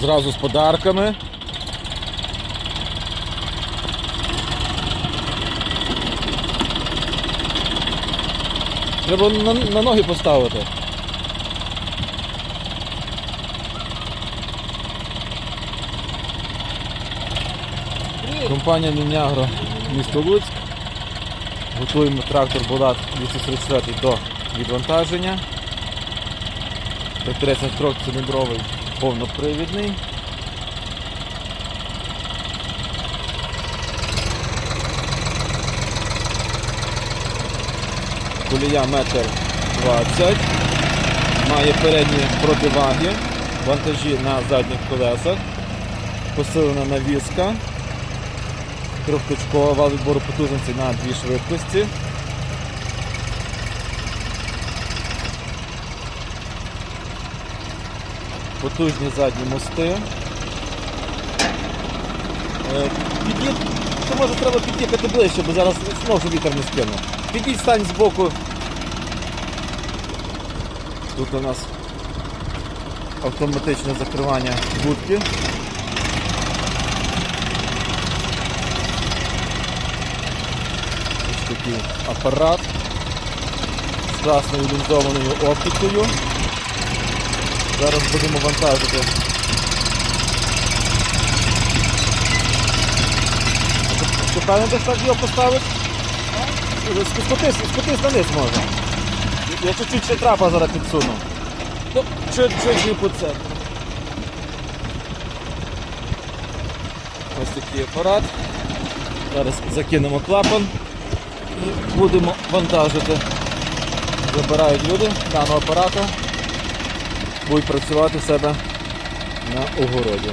Зразу з подарками. Треба на, на ноги поставити. Компанія Мінягро, місто Луцьк. Готуємо трактор Булат 244 до відвантаження. Тракторець строк циліндровий повнопривідний. Колія метр 20. Має передні противаги, вантажі на задніх колесах, посилена навіска, трьохточкова вал відбору потужності на дві швидкості. Потужні задні мости. Е, Під'їд, то може треба під'їхати ближче, бо зараз знову вітер не скине. Підіть стань боку. Тут у нас автоматичне закривання будки. Ось такий апарат з красною лінзованою оптикою. Зараз будемо вантажити. Ти певно десь так його поставиш? Скотись, скотись на низ можна. Я чуть-чуть ще трапа зараз підсуну. Ну, чуть-чуть не по це. Ось такий апарат. Зараз закинемо клапан і будемо вантажити. Забирають люди даного апарата, будуть працювати в себе на огороді.